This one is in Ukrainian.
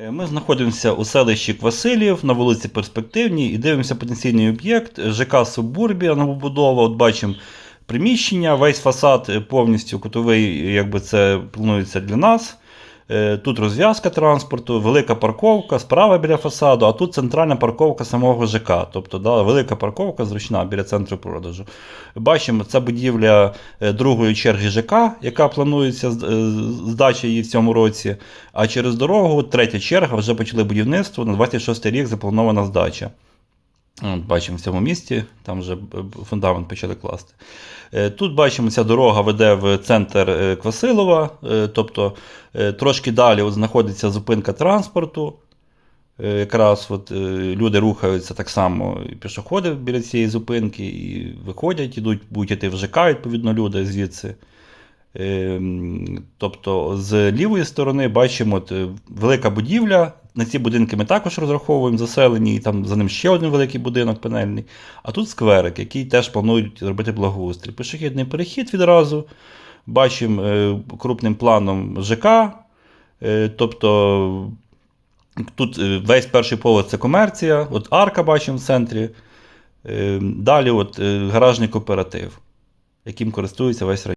Е, Ми знаходимося у селищі Квасилів на вулиці Перспективній і дивимося потенційний об'єкт ЖК Субурбія новобудова. От бачимо приміщення, весь фасад повністю кутовий, якби це планується для нас. Е, Тут розв'язка транспорту, велика парковка справа біля фасаду, а тут центральна парковка самого ЖК. Тобто да, велика парковка зручна біля центру продажу. Бачимо, це будівля е, другої черги ЖК, яка планується е, здача її в цьому році. А через дорогу третя черга вже почали будівництво. На 26 рік запланована здача. От, бачимо в цьому місті, там вже фундамент почали класти. Е, Тут бачимо, ця дорога веде в центр е, Квасилова, е, тобто трошки далі от знаходиться зупинка транспорту. Якраз от, люди рухаються так само, і пішоходи біля цієї зупинки, і виходять, ідуть, будуть йти в ЖК, відповідно, люди звідси. Ем, Тобто з лівої сторони бачимо от, велика будівля. На ці будинки ми також розраховуємо заселені, і там за ним ще один великий будинок панельний. А тут скверик, який теж планують зробити благоустрій. Пішохідний перехід відразу. Бачимо е, крупним планом ЖК. Е, Тобто тут е, весь перший поверх це комерція, от арка бачимо в центрі. Далі от, гаражний кооператив, яким користується весь район.